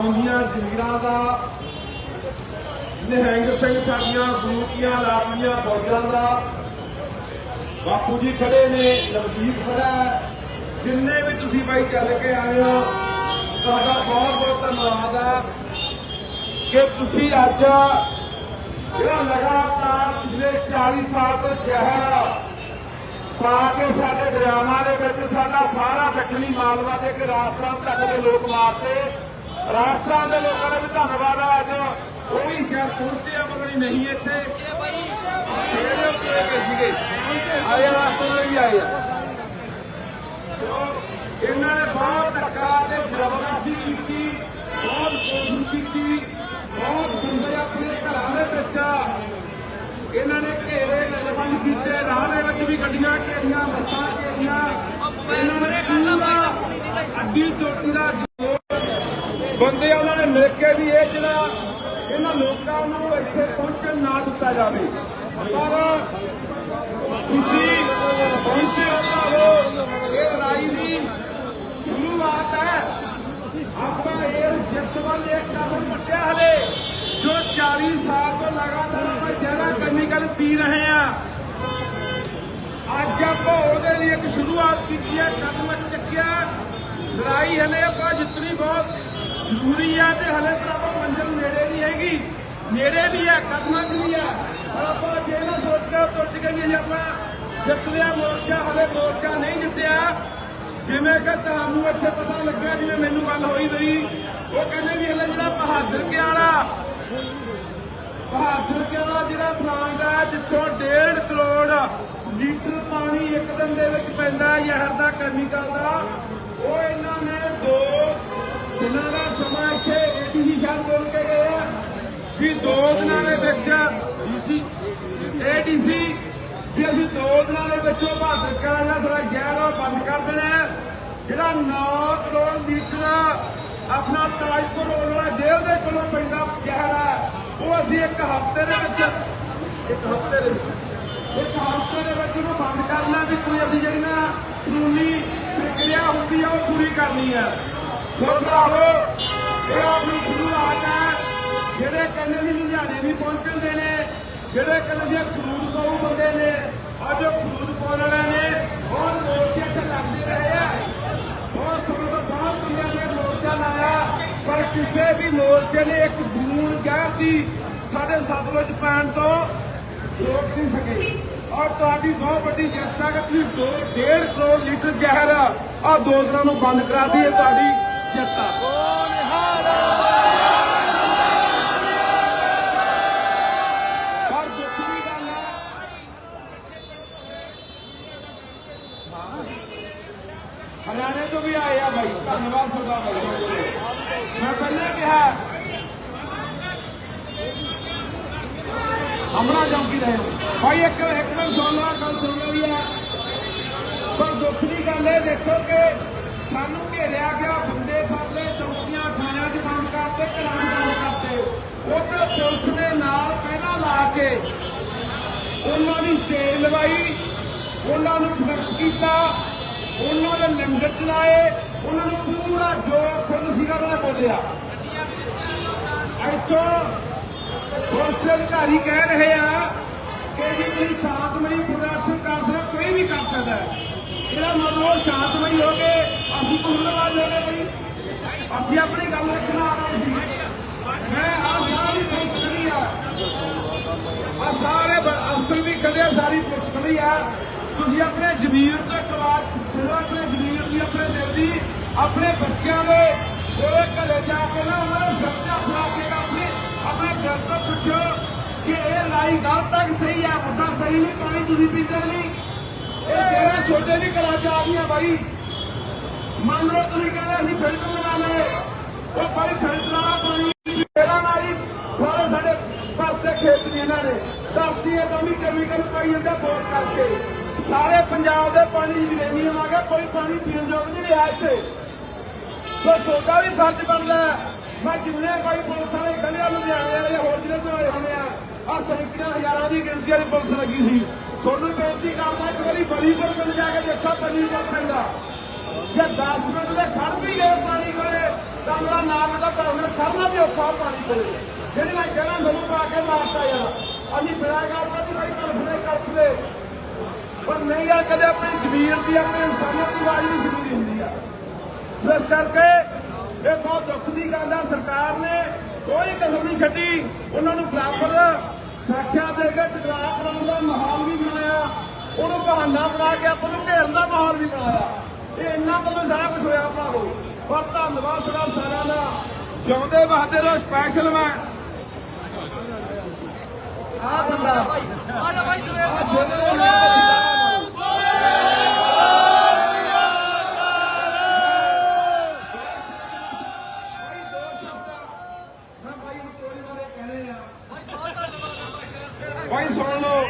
ਆਉਂਦੀਆਂ ਜ਼ਮੀਰਾਂ ਦਾ। ਨਿਹੰਗ ਸਿੰਘ ਸਾਡੀਆਂ ਗੁਰੂਆਂ ਲਾਡੀਆਂ ਫੌਜਾਂ ਦਾ। ਬਾਪੂ ਜੀ ਖੜੇ ਨੇ, ਨਵਦੀਪ ਖੜਾ ਜਿੰਨੇ ਵੀ ਤੁਸੀਂ ਬਾਈ ਚੱਲ ਕੇ ਆਏ ਹੋ, ਤੁਹਾਡਾ ਬਹੁਤ ਬਹੁਤ ਧੰਨਵਾਦ ਹੈ ਕਿ ਤੁਸੀਂ ਅੱਜ ਜਿਹੜਾ ਲਗਾਤਾਰ ਪਿਛਲੇ 40 ਸਾਲ ਤੋਂ ਜ਼ਹਿਰ ਪਾ ਕੇ ਸਾਡੇ ਦਰਿਆਵਾਂ ਦੇ ਵਿੱਚ ਸਾਡਾ ਸਾਰਾ ਦੱਖਣੀ ਮਾਲਵਾ ਦੇ ਕਿ ਰਾਜਸਥਾਨ ਤੱਕ ਦੇ ਲੋਕ ਮਾਰਤੇ ਰਾਜਸਥਾਨ ਦੇ ਲੋਕਾਂ ਦਾ ਵੀ ਧੰਨਵਾਦ ਹੈ ਅੱਜ ਉਹ ਵੀ ਸ਼ਾਇਦ ਪਹੁੰਚੇ ਆ ਮਗਰ ਨਹੀਂ ਇੱਥੇ। ਸਵੇਰੇ ਉੱਤੇ ਗਏ ਸੀਗੇ ਆਏ ਰਾਜਸਥਾਨ ਦੇ ਵੀ ਆਏ ਆ। ਇਹਨਾਂ ਨੇ ਬਹੁਤ ਧੱਕਾ ਤੇ ਜ਼ਬਰਦਸਤੀ ਕੀਤੀ, ਬਹੁਤ ਕੋਸ਼ਿਸ਼ ਕੀਤੀ, ਬਹੁਤ ਬੰਦੇ ਆਪਣੇ ਘਰਾਂ ਦੇ ਵਿੱਚ ਇਹਨਾਂ ਨੇ ਘੇਰੇ ਨਜ਼ਰਬੰਦ ਕੀਤੇ, ਰਾਹ ਦੇ ਵਿੱਚ ਵੀ ਗੱਡੀਆਂ, ਘੇਰੀਆਂ, ਬੱਸਾਂ, ਘੇਰੀਆਂ। ਇਹਨਾਂ ਨੇ ਅੱਡੀ ਚੋਟੀ ਦਾ ਬੰਦੇ ਉਹਨਾਂ ਨੇ ਮਿਲ ਕੇ ਵੀ ਇਹ ਜਿਹੜਾ ਇਹਨਾਂ ਲੋਕਾਂ ਨੂੰ ਇੱਥੇ ਪਹੁੰਚਣ ਨਾ ਦਿੱਤਾ ਜਾਵੇ। ਪਰ ਤੁਸੀਂ ਪਹੁੰਚੇ ਹੋ ਭਰਾਵੋ ਇਹ ਲੜਾਈ ਦੀ ਸ਼ੁਰੂਆਤ ਹੈ। ਆਪਾਂ ਇਹ ਜਿੱਤ ਵੱਲ ਇਹ ਕਦਮ ਪੱਟਿਆ ਹਲੇ, ਜੋ 40 ਸਾਲ ਤੋਂ ਲਗਾਤਾਰ ਆਪਾਂ ਜਰਾ ਕੈਮੀਕਲ ਪੀ ਰਹੇ ਆ ਅੱਜ ਆਪਾਂ ਉਹਦੇ ਲਈ ਇੱਕ ਸ਼ੁਰੂਆਤ ਕੀਤੀ ਹੈ ਕਦਮ ਚੱਕਿਆ। ਲੜਾਈ ਹਲੇ ਆਪਾਂ ਜਿੱਤਣੀ ਬਹੁਤ ਜ਼ਰੂਰੀ ਹੈ ਤੇ ਹਲੇ ਪਰ ਮੰਜ਼ਿਲ ਨੇੜੇ ਨਹੀਂ ਹੈਗੀ। ਨੇੜੇ ਵੀ ਹੈ ਕਦਮਾਂ 'ਚ ਵੀ ਹੈ ਆਪਾਂ ਜੇ ਨਾ ਸੋਚ ਕੇ ਤੁਰ ਗਏ ਜੇ, ਆਪਾਂ ਜਿੱਤ ਲਿਆ ਮੋਰਚਾ, ਹਲੇ ਮੋਰਚਾ ਨਹੀਂ ਜਿੱਤਿਆ। ਜਿਵੇਂ ਕਿ ਤੁਹਾਨੂੰ ਇੱਥੇ ਪਤਾ ਲੱਗਿਆ ਜਿਵੇਂ ਮੈਨੂੰ ਗੱਲ ਹੋਈ ਬਈ, ਉਹ ਕਹਿੰਦੇ ਵੀ ਹਲੇ ਜਿਹੜਾ ਬਹਾਦਰ ਕੇ ਵਾਲਾ ਬਹਾਦਰ ਕੇ ਵਾਲਾ ਜਿਹੜਾ ਪਲਾਂਟ ਹੈ ਜਿੱਥੋਂ 1.5 ਕਰੋੜ ਲੀਟਰ ਪਾਣੀ ਇੱਕ ਦਿਨ ਦੇ ਵਿੱਚ ਪੈਂਦਾ ਹੈ ਦਾ ਕੈਮੀਕਲ ਦਾ, ਉਹ ਇਹਨਾਂ ਵੀ ਦੋ ਦਿਨਾਂ ਦੇ ਵਿੱਚ ਡੀਸੀ, ਏਡੀਸੀ ਵੀ ਅਸੀਂ ਦੋ ਦਿਨਾਂ ਦੇ ਵਿੱਚ ਉਹ ਬਹਾਦਰ ਕੇ ਸਾਡਾ ਜ਼ਹਿਰ ਬੰਦ ਕਰ ਦੇਣਾ ਜਿਹੜਾ 9 ਕਰੋੜ ਲੀਟਰ ਆਪਣਾ ਤਾਜਪੁਰ ਵਾਲਾ ਜੇਲ੍ਹ ਦੇ ਕੋਲੋਂ ਪੈਂਦਾ ਜ਼ਹਿਰ ਹੈ, ਉਹ ਅਸੀਂ ਇੱਕ ਹਫ਼ਤੇ ਦੇ ਵਿੱਚ, ਇੱਕ ਹਫ਼ਤੇ ਦੇ ਵਿੱਚ, ਇੱਕ ਹਫ਼ਤੇ ਦੇ ਵਿੱਚ ਉਹਨੂੰ ਬੰਦ ਕਰਨਾ ਵੀ ਕੋਈ ਅਸੀਂ ਜਿਹੜੀ ਨਾ ਕਾਨੂੰਨੀ ਪ੍ਰਕਿਰਿਆ ਹੁੰਦੀ ਹੈ ਉਹ ਪੂਰੀ ਕਰਨੀ ਹੈ। ਹੋਰ ਭਰਾਵੋ, ਇਹ ਆਪਣੀ ਸ਼ੁਰੂਆਤ ਹੈ। ਜਿਹੜੇ ਕਹਿੰਦੇ ਸੀ ਲੁਧਿਆਣੇ ਵੀ ਪਹੁੰਚਣ ਦੇ ਨੇ, ਜਿਹੜੇ ਕਹਿੰਦੇ ਸੀ ਖਰੂਦ ਪਾਉ ਬੰਦੇ ਨੇ, ਅੱਜ ਉਹ ਖਰੂਦ ਪਾਉਣ ਵਾਲੇ ਨੇ ਹੋਰ ਮੋਰਚੇ ਤੇ ਲੱਗਦੇ ਰਹੇ ਆ। ਬਹੁਤ ਸਮੇਂ ਤੋਂ ਬਹੁਤ ਬੰਦਿਆਂ ਨੇ ਮੋਰਚਾ ਲਾਇਆ, ਪਰ ਕਿਸੇ ਵੀ ਮੋਰਚੇ ਨੇ ਇੱਕ ਬੂੰਦ ਜ਼ਹਿਰ ਦੀ ਸਾਡੇ ਸਤਲੁਜ ਪੈਣ ਤੋਂ ਰੋਕ ਨਹੀਂ ਸਕੇ। ਔਰ ਤੁਹਾਡੀ ਬਹੁਤ ਵੱਡੀ ਜਿੱਤ ਹੈ ਕਿ ਤੁਸੀਂ ਦੋ 1.5 ਕਰੋੜ ਲੀਟਰ ਜ਼ਹਿਰ ਆ ਦੋਸਤਾਂ ਨੂੰ ਬੰਦ ਕਰਾ ਦੀ ਤੁਹਾਡੀ ਜਿੱਤ ਆ ਪਰ ਦੁੱਖ ਦੀ ਗੱਲ ਹੈ ਹਰਿਆਣੇ ਤੋਂ ਵੀ ਆਏ ਆ ਭਾਈ ਧੰਨਵਾਦ ਸਰਦਾਰ ਮੈਂ ਪਹਿਲਾਂ ਕਿਹਾ ਹਮਰਾ ਚੌਂਕੀ ਰਹੇ ਭਾਈ, ਇੱਕ ਇੱਕ ਮਿੰਟ ਸੁਣ ਲਾ ਗੱਲ ਸੁਣ ਲਈ ਆ ਪਰ ਦੁੱਖ ਦੀ ਗੱਲ ਇਹ, ਦੇਖੋ ਕਿ ਸਾਨੂੰ ਘੇਰਿਆ ਗਿਆ ਬੰਦੇ ਫੜ ਲਏ ਚੌਕੀਆਂ, ਥਾਣਿਆਂ 'ਚ ਬੰਦ ਕਰਤੇ ਘਰਾਂ 'ਚ ਬੰਦ ਕਰਤੇ ਉੱਧਰ ਪੁਲਿਸ ਦੇ ਨਾਲ ਪਹਿਲਾਂ ਲਾ ਕੇ ਉਹਨਾਂ ਦੀ ਸਟੇਜ ਲਵਾਈ, ਉਹਨਾਂ ਨੂੰ ਫ਼ਰਕ ਕੀਤਾ, ਉਹਨਾਂ ਦੇ ਲੰਗਰ ਚਲਾਏ ਉਹਨਾਂ ਨੂੰ ਪੂਰਾ ਜੋ ਖੁਦ ਸੀਗਾ ਉਹਨਾਂ ਨੇ ਬੋਲਿਆ। ਇੱਥੋਂ ਪੁਲਿਸ ਅਧਿਕਾਰੀ ਕਹਿ ਰਹੇ ਆ ਕਿ ਜੀ ਤੁਸੀਂ ਸ਼ਾਂਤਮਈ ਪ੍ਰਦਰਸ਼ਨ ਕਰ ਸਕਦੇ ਕੋਈ ਵੀ ਕਰ ਸਕਦਾ ਹੈ। ਇਹਦਾ ਮਤਲਬ ਸ਼ਾਂਤਮਈ ਹੋ ਕੇ ਅਸੀਂ ਕੁੰਨਵਾਦ ਹੋ ਗਏ ਬਈ, ਅਸੀਂ ਆਪਣੀ ਗੱਲ ਰੱਖਣਾ ਆ ਰਹੇ ਸੀ ਮੈਂ ਆ ਸਾਰੀ ਪੁਲਿਸ ਖੜੀ ਆ। ਆ ਸਾਰੇ ਬ- ਵੀ ਖੜੇ ਸਾਰੀ ਪੁਲਿਸ ਖੜੀ ਆ। ਤੁਸੀਂ ਆਪਣੇ ਜ਼ਮੀਰ ਤੋਂ ਇੱਕ ਵਾਰ ਆਪਣੇ ਜ਼ਮੀਰ ਦੀ ਆਪਣੇ ਦਿਲ ਦੀ ਆਪਣੇ ਬੱਚਿਆਂ ਦੇ ਉਹਦੇ ਘਰੇ ਜਾ ਕੇ ਨਾ ਉਹਨਾਂ ਨੂੰ ਸੱਚਾ ਫੜਾ ਕੇ ਨਾ ਆਪਣੇ ਆਪਣੇ ਤੋਂ ਪੁੱਛੋ ਕਿ ਇਹ ਲਾਈ ਗਲਤ ਹੈ ਸਹੀ ਹੈ ਮੁੱਦਾ ਸਹੀ ਨਹੀਂ ਪਾਣੀ ਤੁਸੀਂ ਪੀਂਦੇ ਨਹੀਂ। ਇਹ ਜਿਹੜਾ ਛੋਟੇ ਦੀ ਕਲਾ ਚ ਆ ਗਈਆਂ ਬਾਈ? ਮੰਨ ਲਓ ਤੁਸੀਂ ਕਹਿੰਦੇ ਅਸੀਂ ਫਿਲਟਰ ਲਗਾ ਲਏ। ਉਹ ਬਾਈ ਫਿਲਟਰ ਵਾਲਾ ਪਾਣੀ ਤੇਰਾ ਨਾਲੀ ਸਾਰੇ ਸਾਡੇ ਭਰਤੇ ਖੇਤ ਨੇ ਇਹਨਾਂ ਨੇ। ਧਰਤੀ ਇਹਦਾ ਵੀ ਕੈਮੀਕਲ ਪਾਈ ਜਾਂਦਾ ਬੋਰ ਕਰਕੇ। ਸਾਰੇ ਪੰਜਾਬ ਦੇ ਪਾਣੀ ਯੂਰੇਨੀਅਮ ਆ ਗਿਆ ਕੋਈ ਪਾਣੀ ਪੀਣ ਯੋਗ ਨਹੀਂ ਰਿਹਾ ਇੱਥੇ। ਸੋ ਤੁਹਾਡਾ ਵੀ ਫਰਜ਼ ਬਣਦਾ ਮੈਂ ਜਿੰਨੇ ਕੋਈ ਪੁਲਿਸ ਵਾਲੇ ਖੜੇ ਲੁਧਿਆਣੇ ਵਾਲੇ ਹੋਰ ਜਿਹੜੇ ਤੋਂ ਆਏ ਹੋਣੇ ਆ ਆ ਸੈਂਕੜਿਆਂ ਹਜ਼ਾਰਾਂ ਦੀ ਗਿਣਤੀ ਵਾਲੀ ਪੁਲਿਸ ਲੱਗੀ ਸੀ। ਤੁਹਾਨੂੰ ਬੇਨਤੀ ਕਰਦਾ, ਇੱਕ ਵਾਰੀ ਬਲੀਪੁਰ ਪਿੰਡ ਜਾ ਕੇ ਦੇਖੋ ਬਲੀਪੁਰ ਪੈਂਦਾ ਜੇ 10 ਮਿੰਟ ਦੇ ਖੜ ਵੀ ਗਏ ਪਾਣੀ ਕੋਲੇ, ਤਾਂ ਮੇਰਾ ਨਾਮ ਇਹਦਾ ਕਰਨਾ ਕਰਨਾ ਵੀ ਔਖਾ ਪਾਣੀ ਕੋਲੇ। ਜਿਹੜੀ ਮੈਂ ਕਹਿਣਾ ਤੁਹਾਨੂੰ ਪਾ ਕੇ ਮਾਰਤਾ ਯਾਰ। ਅਸੀਂ ਬਿੜਾ ਗੱਲ ਦੀ ਬਾਈ ਕਲਫਦੇ ਕਲਫਦੇ ਪਰ ਨਹੀਂ ਆ, ਕਦੇ ਆਪਣੀ ਜ਼ਮੀਰ ਦੀ, ਆਪਣੀ ਇਨਸਾਨੀਅਤ ਦੀ ਆਵਾਜ਼ ਵੀ ਸੁਣੀ ਹੁੰਦੀ ਆ। ਸੋ ਇਸ ਕਰਕੇ ਇਹ ਬਹੁਤ ਦੁੱਖ ਦੀ ਗੱਲ ਆ। ਸਰਕਾਰ ਨੇ ਕੋਈ ਕਸਰ ਨਹੀਂ ਛੱਡੀ। ਉਹਨਾਂ ਨੂੰ ਬਰਾਬਰ ਸੁਰੱਖਿਆ ਦੇ ਕੇ ਟਕਰਾਅ ਕਰਾਉਣ ਦਾ ਮਾਹੌਲ ਵੀ ਬਣਾਇਆ। ਉਹਨੂੰ ਬਹਾਨਾ ਬਣਾ ਕੇ ਆਪਾਂ ਨੂੰ ਘੇਰਨ ਦਾ ਮਾਹੌਲ ਵੀ ਬਣਾਇਆ। ਇਹ ਇੰਨਾ ਵੱਲੋਂ ਸਾਰਾ ਕੁਝ ਹੋਇਆ ਭਾਵੋ ਪਰ ਧੰਨਵਾਦ ਸਦਾ ਸਾਰਿਆਂ ਦਾ। ਜਿਉਂਦੇ ਬਹਾਦਰ ਰਹੋ ਸਪੈਸ਼ਲ ਮੈਂ। ਆ ਬੰਦਾ। ਆਜਾ ਭਾਈ ਸਵੇਰ ਆਹ ਦੇ ਜਿਹੜੇ ਬੋਲ ਨੇ ਭਾਈ ਦੋ ਸ਼ਬਦ ਮੈਂ ਭਾਈ ਨੂੰ ਚੋਰੀ ਬਾਰੇ ਕਹਿਣੇ ਆ ਭਾਈ ਬਹੁਤ ਧੰਨਵਾਦ ਆ ਭਾਈ ਤੇਰਾ ਸਿਰ ਭਾਈ ਸੁਣ ਲਓ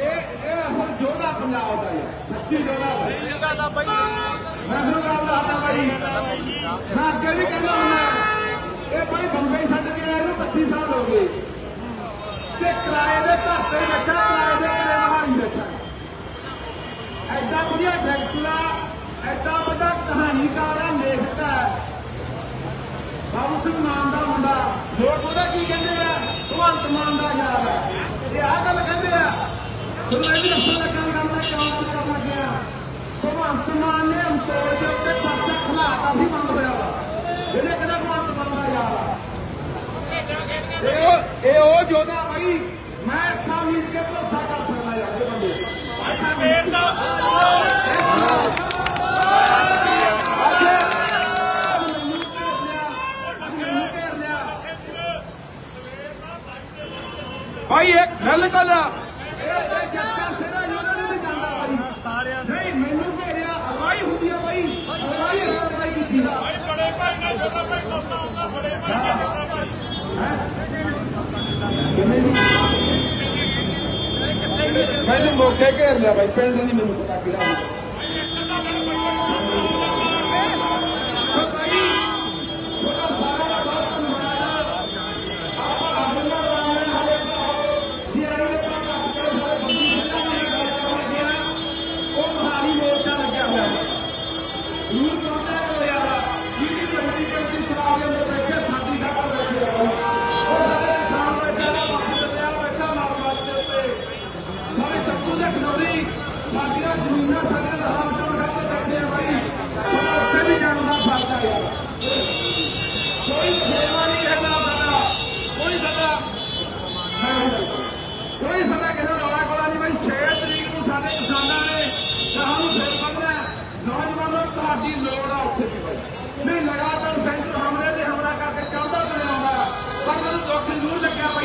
ਇਹ ਇਹ ਅਸਲ ਜੋਧਾ ਪੰਜਾਬ ਦਾ ਹੈ ਸੱਚੀ ਜੋਧਾ ਵਾ। ਇਹ ਮੈਂ ਤੁਹਾਨੂੰ ਗੱਲ ਦੱਸਦਾ ਭਾਈ ਮੈਂ ਅੱਗੇ ਵੀ ਕਹਿੰਦਾ ਹੁੰਦਾ ਇਹ ਭਾਈ ਬੰਬਈ ਛੱਡ ਕੇ ਆਏ ਨੂੰ 25 ਸਾਲ ਹੋ ਗਏ। ਤੇ ਕਿਰਾਏ ਦੇ ਘਰ ਤੇ ਬੈਠਾ, ਕਿਰਾਏ ਦੇ ਘਰੇ ਮਹਾਲੀ ਬੈਠਾ। ਐਡਾ ਵਧੀਆ ਡਾਇਰੈਕਟਰ ਐਡਾ ਵੱਡਾ ਕਹਾਣੀਕਾਰ ਆ, ਲੇਖਕ ਆ। ਬਾਬੂ ਸਿੰਘ ਮਾਨ ਦਾ ਮੁੰਡਾ। ਲੋਕ ਉਹਦਾ ਕੀ ਕਹਿੰਦੇ ਆ? ਭਗਵੰਤ ਮਾਨ ਦਾ ਯਾਰ ਆ। ਇਹ ਆ ਗੱਲ ਕਹਿੰਦੇ ਆ। ਤੁਹਾਨੂੰ ਇਹ ਵੀ ਦੱਸਣ ਲੱਗਾ ਗੱਲ ਮੈਂ ਕਿਉਂ ਕੀ ਕਰਨ ਲੱਗਿਆ ਭਗਵੰਤ ਮਾਨ ਦੇ ਉੱਤੇ ਪਰਚਾ ਖਲਾਤਾ ਵੀ ਬੰਦ ਹੋਇਆ ਵਾ ਜਿਹੜੇ ਕਹਿੰਦਾ ਭਗਵੰਤ ਮਾਨ ਯਾਰ ਇਹ ਉਹ ਇਹ ਉਹ ਜੋਦਾ ਭਾਈ ਮੈਂ ਅੱਖਾਂ ਮੀਚ ਕੇ ਭਰੋਸਾ ਕਰ ਸਕਦਾ ਯਾਰ ਇਹ ਬੰਦੇ। ਅੱਖਾਂ ਮੀਚ ਦਾ ਭਾਈ ਇੱਕ ਬਿਲਕੁਲ ਇਹ ਸਾਰਿਆਂ ਨਹੀਂ ਮੈਨੂੰ ਘੇਰਿਆ ਅਗਵਾਈ ਹੁੰਦੀ ਆ ਭਾਈ ਅਗਵਾਈ ਅਗਵਾਈ ਕੀਤੀ ਆ ਬੜੇ ਭਾਈ ਨਾਲ ਛੋਟਾ ਭਾਈ ਕੋਤਾ ਹੁੰਦਾ ਬੜੇ ਭਾਈ ਨਾਲ ਛੋਟਾ ਭਾਈ ਮੈਨੂੰ ਮੌਕੇ ਘੇਰ ਲਿਆ ਭਾਈ ਪਿੰਡ ਨਹੀਂ ਮੈਨੂੰ ਪਤਾ ਕਿਹੜਾ।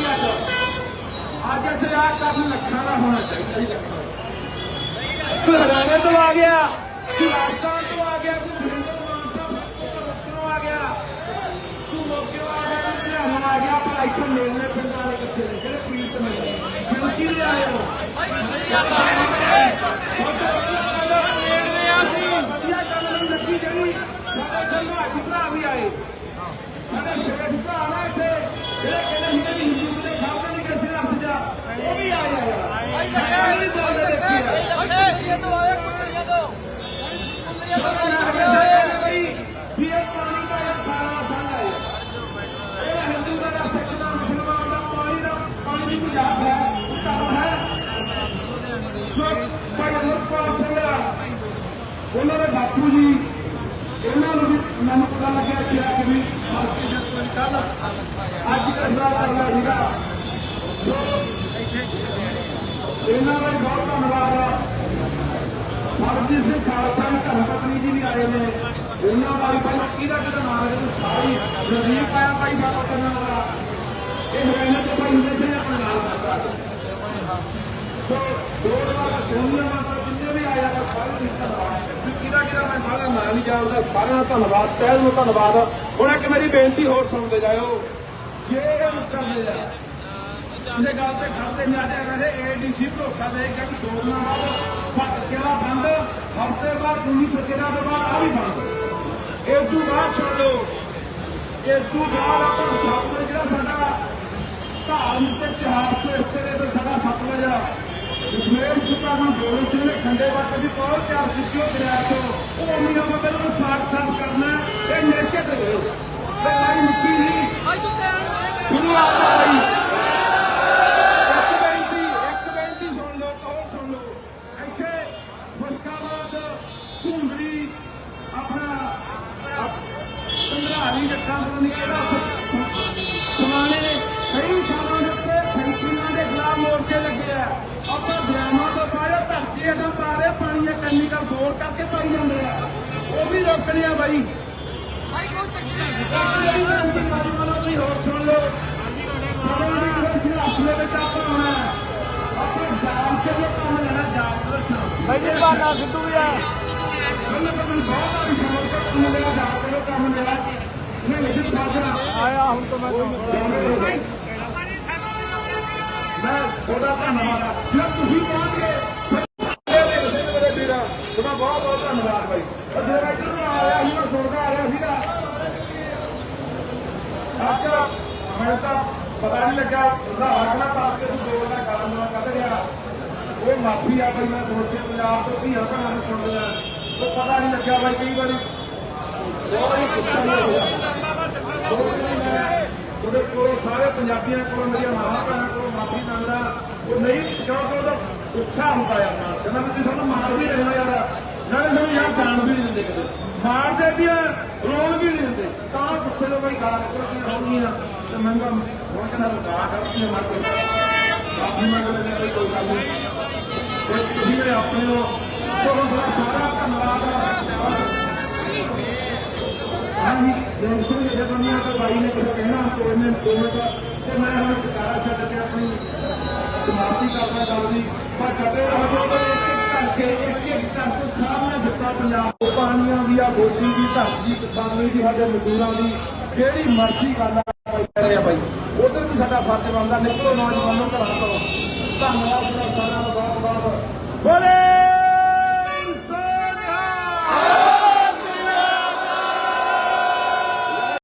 ਅੱਜ। ਅੱਜ ਇੱਥੇ ਆ ਕਰਨ ਲੱਖਾਂ ਦਾ ਹੋਣਾ ਚਾਹੀਦਾ ਸੀ ਲੱਖਾਂ ਹਰਿਆਣੇ ਤੋਂ ਆ ਗਿਆ। ਤੂੰ ਰਾਜਸਥਾਨ ਤੋਂ ਆ ਗਿਆ। ਤੂੰ ਭਿੰਦਰ ਮਾਨਸਾ ਆ ਗਿਆ। ਤੂੰ ਮੋਕਿਓ ਆ ਗਿਆ। ਤੂੰ ਲੁਧਿਆਣਾ ਆ ਗਿਆ। ਪਰ ਇੱਥੇ ਮੇਲੇ ਪਿੰਡਾਂ ਵਾਲੇ ਕਿੱਥੇ ਨੇ ਜਿਹੜੇ ਪੀਰ ਤੇ ਮਿਲੇ ਕਿਉਂਕਿ ਨਹੀਂ ਆਏ ਹੋ ਵਧੀਆ ਗੱਲ ਮੈਨੂੰ ਲੱਗੀ ਜਿਹੜੀ। ਸਾਡੇ ਜੰਗਾਜੀ ਭਰਾ ਵੀ ਆਏ। ਸਾਡੇ ਸੇਠ ਭਰਾ ਨਾ ਇੱਥੇ ਜਿਹੜੇ ਕਹਿੰਦੇ ਸੀ ਕਿ ਹਿੰਦੂ ਦੇ ਖਾਤੇ ਨਹੀਂ ਕਿਸੇ ਹੱਥ ਜਾ ਉਹ ਵੀ ਆਏ ਆ ਮੈਂ ਨਹੀਂ ਬੋਲਦੇ ਦੇਖੀ ਆ ਅੱਛੇ ਇਹ ਤੋਂ ਆਏ ਕੁੱਤਰੀਆਂ ਤੋਂ ਕੁੱਤਰੀਆਂ ਤੋਂ ਵੀ ਇਹ ਪਾਣੀ ਦਾ ਇਹ ਸਾਰਾ ਸੰਗ ਹੈ ਇਹ ਹਿੰਦੂ ਦਾ ਜਾਂ ਸਿੱਖ ਦਾ ਮੁਸਲਮਾਨ ਦਾ ਪਾਣੀ ਦਾ ਪਾਣੀ ਦੀ ਗੁਜ਼ਾਰ ਹੈ ਧਰਮ ਹੈ ਸੋ ਭਾਈ ਅਮਰਪਾਲ ਸਿੰਘ ਉਹਨਾਂ ਦੇ ਬਾਪੂ ਜੀ ਇਹਨਾਂ ਨੂੰ ਵੀ ਮੈਨੂੰ ਪਤਾ ਲੱਗਿਆ ਕਿ ਆ ਕਿ ਵੀ ਅੱਜ ਕੰਦਾ ਕਰਨਾ ਸੀਗਾ ਇਹਨਾਂ ਦਾ ਬਹੁਤ ਧੰਨਵਾਦ ਆ ਸਰਬਜੀਤ ਸਿੰਘ ਖਾਲਸਾ ਦੀ ਧੰਨਵਾਦ ਪਤਨੀ ਨੇ। ਉਹਨਾਂ ਦਾ ਪਹਿਲਾਂ ਕਿਹਦਾ ਕਿਹਦਾ ਨਾਮ ਹੈ ਤੁਸੀਂ ਸਾਰੀ ਰਜੀਵ ਆਇਆ ਭਾਈ ਬਾਬਾ ਕਰਨ ਵਾਲਾ ਇਹ ਹਰਿਆਣਾ ਭਾਈ ਹੁੰਦੇ ਸੀ ਆਪਣੇ ਨਾਲ ਕਰਦਾ ਸੋ। ਦੋ ਵਾਰ ਸੋਨੀਆ ਮਾਤਾ ਜਿੰਨੇ ਵੀ ਆਇਆ ਦਾ ਸਾਰੇ ਨੂੰ ਧੰਨਵਾਦ ਕਿਹਦਾ ਕਿਹਦਾ ਮੈਂ ਸਾਰਾ ਨਾਂ ਨਹੀਂ ਜਾਣਦਾ, ਸਾਰਿਆਂ ਦਾ ਧੰਨਵਾਦ, ਪਹਿਲ ਨੂੰ ਧੰਨਵਾਦ। ਹੁਣ ਇੱਕ ਮੇਰੀ ਬੇਨਤੀ ਹੋਰ ਸੁਣਦੇ ਜਾਇਓ। ਜੇ ਇਹ ਕਰਦੇ ਆ ਉਹਦੇ ਗੱਲ ਤੇ ਖੜਦੇ ਨਹੀਂ ਆਦੇ ਕਹਿੰਦੇ ਏਡੀਸੀ ਭਰੋਸਾ ਦੇ ਕੇ ਵੀ ਦੋ ਦਿਨਾਂ ਬਾਅਦ ਬੰਦ। ਹਫ਼ਤੇ ਬਾਅਦ ਦੂਜੀ ਫਟਕਿਆ ਦੇ ਬਾਅਦ ਆ ਵੀ ਬੰਦ। ਇਹ ਤੋਂ ਬਾਅਦ ਸੁਣ ਇਹ ਤੋਂ ਬਾਅਦ ਆਪਾਂ ਸਤਲੁਜ ਜਿਹੜਾ ਸਾਡਾ ਧਾਰਮਿਕ ਤੇ ਇਤਿਹਾਸ ਦੇ ਉੱਤੇ ਦੇ ਸਾਡਾ ਸਤਲੁਜ ਆ, ਜਸਮੇਰ ਸੁਪਾ ਨੂੰ ਗੋਲ ਸਿੰਘ ਨੇ ਖੰਡੇ ਵੱਟ ਦੀ ਕੋਲ ਤਿਆਰ ਕੀਤੀ ਉਹ ਦਰਿਆ ਤੋਂ। ਉਹ ਅਮੀਰ ਮਗਰ ਨੂੰ ਪਾਕ ਸਾਫ਼ ਕਰਨਾ ਇਹ ਨੇਕੇ ਤੇ ਮੋਰਚੇ ਲੱਗੇ ਆ। ਆਪਾਂ ਦਰਿਆਵਾਂ ਤੋਂ ਬਾਹਰ ਧਰਤੀ ਦਾ ਪਾਰੇ ਪਾਣੀ ਦੇ ਕੈਮੀਕਲ ਬੋਰ ਕਰਕੇ ਪਾਈ ਜਾਂਦੇ ਆ। ਉਹ ਵੀ ਰੋਕਣੇ ਆ ਬਾਈ। ਭਾਈ ਕੋਈ ਚੱਕਰ ਨਹੀਂ। ਹੋਰ ਸੁਣ ਲਓ। ਦੇ ਵਿੱਚ ਆਪਾਂ ਆਉਣਾ ਹੈ। ਆਪਾਂ ਜਾਮ ਕੇ ਜੋ ਕੰਮ ਲੈਣਾ ਜਾਮ ਪ੍ਰਦਰਸ਼ਨ ਭਾਈ ਜੀ ਬਾਨਾ ਸਿੱਧੂ ਵੀ ਆ। ਉਹਨੇ ਮੈਨੂੰ ਬਹੁਤ ਆਈ ਸਮਝ ਕੇ ਕੰਮ ਲੈਣਾ ਜਾਮ ਜੋ ਕੰਮ ਲੈਣਾ। ਨਿਸ਼ਚਿਤ ਸਾਧਨਾ ਆਇਆ ਹੁਣ ਤੋਂ ਮੈਂ ਮੈਂ ਤੁਹਾਡਾ ਧੰਨਵਾਦ। ਜੇ ਤੁਸੀਂ ਪਹੁੰਚ ਗਏ ਤੁਹਾਡਾ ਬਹੁਤ ਬਹੁਤ ਧੰਨਵਾਦ ਬਾਈ ਉਹ ਜਿਹੜਾ ਇੱਧਰ ਨੂੰ ਆਇਆ ਸੀ, ਮੈਂ ਸੁਣਦਾ ਆ ਰਿਹਾ ਸੀਗਾ। ਆਜਾ ਮੈਂ ਤਾਂ ਪਤਾ ਨਹੀਂ ਲੱਗਾ, ਉਹਦਾ ਹਰਕਣਾ ਪਾ ਕੇ ਤੂੰ ਦੋ ਦਾ ਕਾਰਨ ਨਾ ਕੱਢ ਗਿਆ ਉਹ ਮਾਫੀ ਆ ਬਈ ਮੈਂ ਸੁਣ ਕੇ ਪੰਜਾਬ ਤੋਂ ਧੀਆਂ ਭੈਣਾਂ ਨੂੰ ਸੁਣ ਲਿਆ ਉਹ ਪਤਾ ਨਹੀਂ ਲੱਗਿਆ ਬਾਈ ਕਈ ਵਾਰੀ ਬਹੁਤ ਹੀ ਗੁੱਸਾ ਨਹੀਂ ਉਹਦੇ ਕੋਲੋਂ ਸਾਰੇ ਪੰਜਾਬੀਆਂ ਕੋਲੋਂ, ਮੇਰੀਆਂ ਮਾਵਾਂ ਭੈਣਾਂ ਕੋਲ ਮਾਫੀ ਮੰਗਦਾ ਉਹ ਨਹੀਂ ਕਿਉਂਕਿ ਉਹਦਾ ਗੁੱਸਾ ਹੁੰਦਾ ਯਾਰ ਨਾਲ। ਕਹਿੰਦਾ ਵੀ ਤੁਸੀਂ ਸਾਨੂੰ ਮਾਰ ਵੀ ਰਹੇ ਹੋ ਯਾਰ। ਨਾਲੇ ਸਾਨੂੰ ਯਾਰ ਜਾਣ ਵੀ ਨਹੀਂ ਦਿੰਦੇ ਕਿਤੇ। ਮਾਰਦੇ ਵੀ ਆ, ਰੋਣ ਵੀ ਨਹੀਂ ਦਿੰਦੇ। ਤਾਂ ਗੁੱਸੇ ਤੋਂ ਬਈ ਗਾਲ ਕੱਢਦੀ ਹੋਣੀ ਆ ਤੇ ਮੈਂ ਕਿਹਾ, ਹੁਣ ਕਹਿੰਦਾ ਗਾਲ ਕੱਢਦੀ ਮਾਰ ਕੇ ਮਾਫੀ ਮੰਗ ਲੈਂਦੇ ਬਈ ਕੋਈ ਗੱਲ ਨਹੀਂ। ਤੁਸੀਂ ਆਪਣੇ ਹੋ। ਸਾਰਾ ਧੰਨਵਾਦ ਹਾਂਜੀ ਜੈਸੇ ਜੇ ਦੁਨੀਆ ਤੋਂ ਬਾਈ ਨੇ ਕੁਝ ਕਹਿਣਾ ਕੋਈ ਨੇ ਦੋ ਤੇ ਮੈਂ ਹੁਣ ਚਕਾਰਾ ਛੱਡ ਕੇ ਆਪਣੀ ਸਮਾਪਤੀ ਕਰਦਾ ਗੱਲ ਦੀ ਪਰ ਕਦੇ ਰਹੋ ਤਾਂ ਇੱਕ ਇੱਕ ਇੱਕ ਇੱਕ ਕਰਕੇ ਸਾਹਮਣੇ ਦਿੱਤਾ ਪੰਜਾਬ ਪਾਣੀਆਂ ਦੀ ਆ ਗੋਦੀ ਦੀ ਧਰਤੀ ਕਿਸਾਨੀ ਦੀ ਸਾਡੇ ਮਜ਼ਦੂਰਾਂ ਦੀ ਜਿਹੜੀ ਮਰਜ਼ੀ ਗੱਲ ਕਰ ਰਿਹਾ ਬਾਈ ਉਧਰ ਵੀ ਸਾਡਾ ਫਰਜ਼ ਬਣਦਾ ਨਿਕਲੋ ਨੌਜਵਾਨੋ ਘਰਾਂ ਤੋਂ ਧੰਨਵਾਦ ਤੁਹਾਡਾ ਸਾਰਿਆਂ ਦਾ ਬਹੁਤ